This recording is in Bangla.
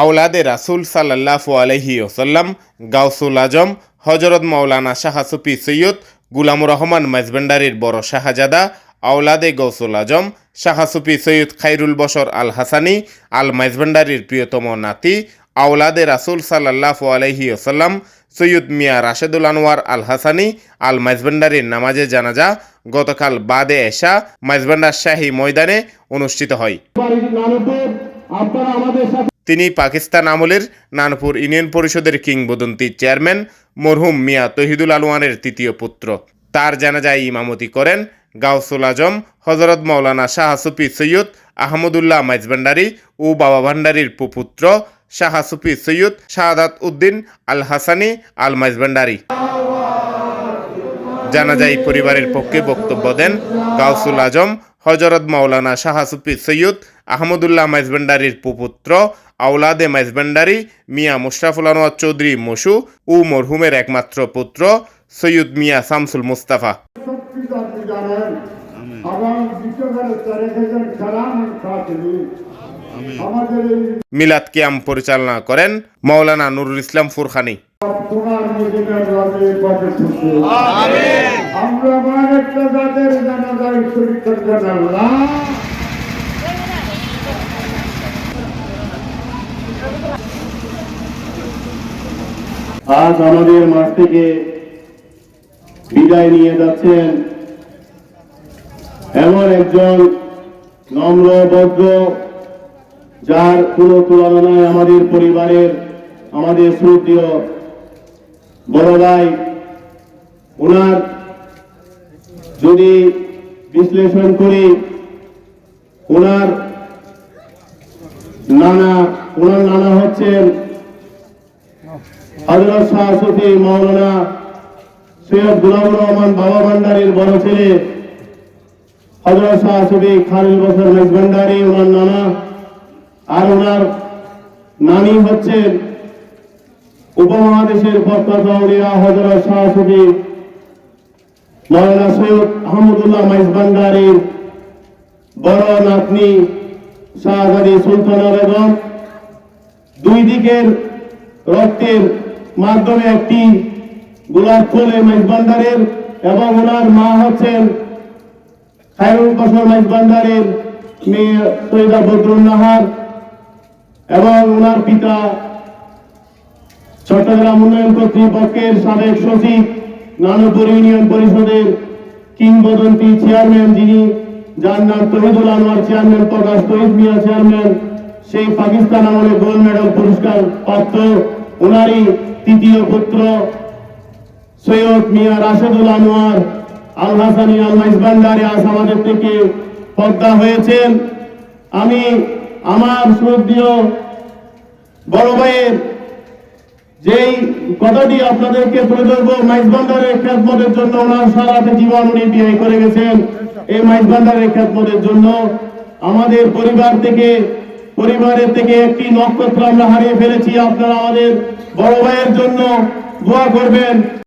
আওলাদে রাসুল সাল্লাল্লাহু আলহি ওসাল্লাম গাউসুল আজম হজরত মাওলানা শাহ সুফি সৈয়দ গুলামুর রহমান মাইজবেন্ডারির বড় শাহজাদা, আওলাদে গৌসুল আজম, শাহ সুফি সৈয়দ খাইরুল বশর আল হাসানি, আল মাইজবেন্ডারির প্রিয়তম নাতি, আওলাদে রাসুল সাল্লাল্লাহু আলহি ওসাল্লাম সৈয়দ মিয়া রাশেদুল আনোয়ার আল হাসানি, আল মাইজবেন্ডারির নামাজে জানাজা গতকাল বাদে এশা মাইজবেন্ডার শাহী ময়দানে অনুষ্ঠিত হয়। তিনি পাকিস্তান আমলের নানপুর ইউনিয়ন পরিষদের কিংবদন্তি চেয়ারম্যান মরহুম মিয়া তহিদুল আলওয়ানের তৃতীয় পুত্র। তার জানাজায় ইমামতি করেন গাউসুল আজম হজরত মৌলানা শাহ সুফি সৈয়দ আহমদুল্লাহ মাইজভান্ডারি ও বাবা ভান্ডারির পুপুত্র শাহ সুফি সৈয়দ শাহাদাত উদ্দিন আল হাসানি আল মাইজভান্ডারি জানাজাই পরিবারের পক্ষে বক্তব্য দেন গাউসুল আজম হজরত মাওলানা শাহ সুফি সৈয়দ আহমদুল্লাহ মাইজবেন্ডারির পুপুত্র আওলাদে মাইজবেন্ডারি মিয়া মুশরাফুল আনোয়ার চৌধুরী মসু ও মরহুমের একমাত্র পুত্র সৈয়দ মিয়া শামসুল মুস্তাফা। মিলাদ কিয়াম পরিচালনা করেন মাওলানা নুরুল ইসলাম ফুরখানি তোমার মদিনার আমরা আমার একটা জাতের জানাজার শরীর আল্লাহ আজ আমাদের মাঠ থেকে বিদায় নিয়ে যাচ্ছেন এমন একজন নম্র ভদ্র যার কোনো তুলনা নাই আমাদের পরিবারের আমাদের শ্রদ্ধীয় বড় ভাই ওনার যদি বিশ্লেষণ করি, ওনার নানা ওনার নানা হচ্ছেন হজরত শাহ মৌলানা সৈয়দ গুলামুর রহমান বাবা ভান্ডারীর বড় ছেলে হজরত শাহ খালিল বসর মেজভান্ডারি ওনার নানা, আর ওনার নানি হচ্ছেন উপমহাদেশের আউলিয়া হজরত শাহ সফি মৌলানা সৈয়দ আহমদুল্লাহ মাইজভান্ডারির বড় নাতনি শাহজাদি সুলতানা বেগম, দুই দিকের রক্তের মাধ্যমে একটি গোলাপ ফুল এই মেজবান্ডারের এবং ওনার মা হচ্ছেন খায়রুল বসর মেজবান্ডারের মেয়ে সৈয়দা বদরুল নাহার এবং ওনার পিতা চট্টগ্রাম উন্নয়ন কর্তৃপক্ষের সাবেক সচিব নানপুর ইউনিয়ন পরিষদের কিংবদন্তি চেয়ারম্যান যিনি যার নাম তহিদুল আনোয়ার চেয়ারম্যান প্রকাশ তহিদ মিয়া চেয়ারম্যান, সেই পাকিস্তান আমলে গোল্ড মেডেল পুরস্কার প্রাপ্ত ওনারই তৃতীয় পুত্র সৈয়দ মিয়া রাশেদুল আনোয়ার আল হাসানি আল মাইজবান্ডারি আজ আমাদের থেকে পদ্মা হয়েছেন। আমি আমার শ্রদ্ধীয় বড় ভাইয়ের যেই কথাটি আপনাদেরকে তুলে ধরবো মাইজবান্ধারের খ্যাতমতের জন্য ওনার সারাতে জীবন উনি ব্যয় করে গেছেন। এই মাইজবান্ধারের খ্যাতমতের জন্য আমাদের পরিবার থেকে, পরিবারের থেকে একটি নক্ষত্র আমরা হারিয়ে ফেলেছি। আপনারা আমাদের বড় ভাইয়ের জন্য দোয়া করবেন।